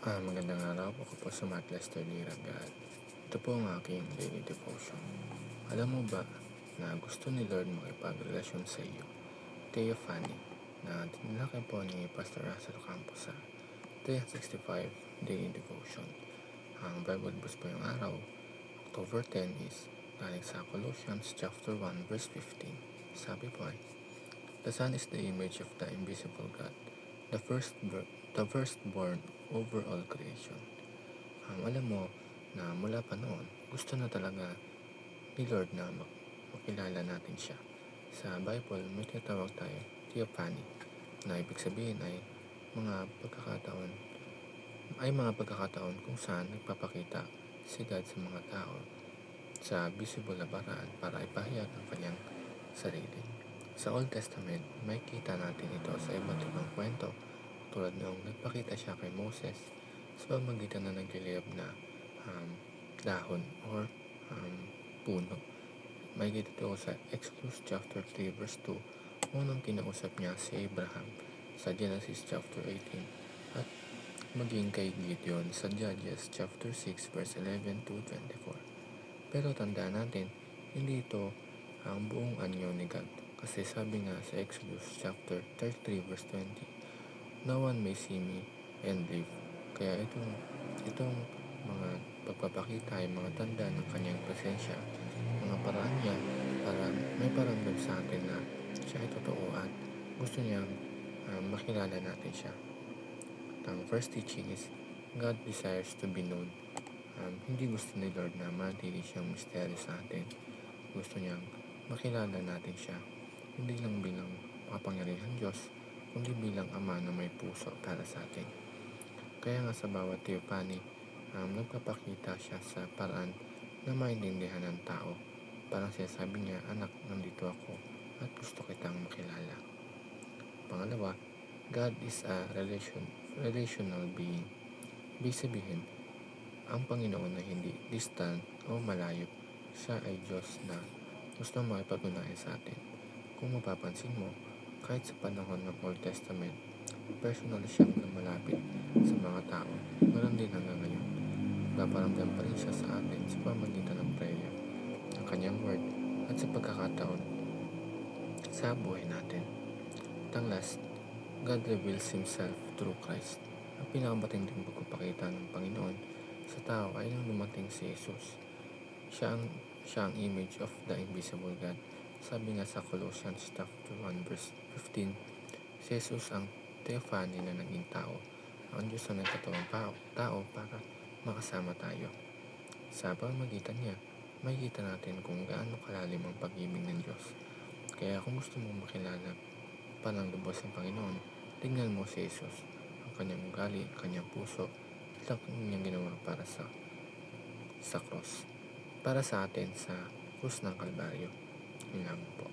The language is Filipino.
Ah, magandang araw po. Ako po si Mark Lester Liragat. Ito po ang aking daily devotion. Alam mo ba na gusto ni Lord makipagrelasyon sa iyo? Theophany na tinalakay po ni Pastor Russell Campos sa 365 Daily Devotion. Ang Bible verse po yung araw, October 10 is galing sa Colossians chapter 1 verse 15. Sabi po ay, The Son is the image of the invisible God, the first the firstborn over all creation. Um, alam mo na mula pa noon, gusto na talaga ni Lord na mak- makilala natin siya. Sa Bible, may tinatawag tayo theophany, na ibig sabihin ay mga pagkakataon ay mga pagkakataon kung saan nagpapakita si God sa mga tao sa visible na paraan para ipahayag ang kanyang sarili. Sa Old Testament, may kita natin ito sa iba't ibang kwento tulad noong nagpakita siya kay Moses sa pamagitan na nagliliyab na um, dahon or um, puno. May kita ito sa Exodus chapter 3 verse 2 unang kinausap niya si Abraham sa Genesis chapter 18 at maging kay Gideon sa Judges chapter 6 verse 11 to 24. Pero tandaan natin, hindi ito ang buong anyo ni God. Kasi sabi nga sa Exodus chapter 33 verse 20, No one may see me and live. Kaya itong, itong mga pagpapakita ay mga tanda ng kanyang presensya, mga paraan niya para may paramdam sa atin na siya ay totoo at gusto niyang uh, makilala natin siya. Ang first teaching is God desires to be known. Um, hindi gusto ni Lord na manatili siyang misteryo sa atin. Gusto niyang makilala natin siya. Hindi lang bilang makapangyarihan Diyos, kundi bilang ama na may puso para sa atin. Kaya nga sa bawat teopani, um, nagpapakita siya sa paraan na maintindihan ng tao. Parang sinasabi niya, anak, nandito ako at gusto kitang makilala. Pangalawa, God is a relation, relational being. Ibig sabihin, ang Panginoon na hindi distant o malayo, siya ay Diyos na gusto makipag-unayan sa atin. Kung mapapansin mo, kahit sa panahon ng Old Testament, personal siyang lumalapit sa mga tao. Meron din hanggang ngayon. Paparamdam pa rin siya sa atin sa pamagitan ng prayer, ng kanyang word, at sa pagkakataon sa buhay natin. At ang last, God reveals Himself through Christ. Ang pinakamatinding pagpapakita ng Panginoon sa tao ay nang dumating si Jesus. Siya ang, siya ang image of the invisible God. Sabi nga sa Colossians chapter 1 verse 15, si Jesus ang theophany na naging tao. Ang Diyos na nagkatawang tao, para makasama tayo. Sa pamagitan niya, makikita natin kung gaano kalalim ang pag-ibig ng Diyos. Kaya kung gusto mong makilala panang lubos ng Panginoon, tingnan mo si Jesus, ang kanyang ugali, ang kanyang puso, at ang kanyang ginawa para sa sa cross. Para sa atin sa krus ng Kalbaryo. Yun lang po.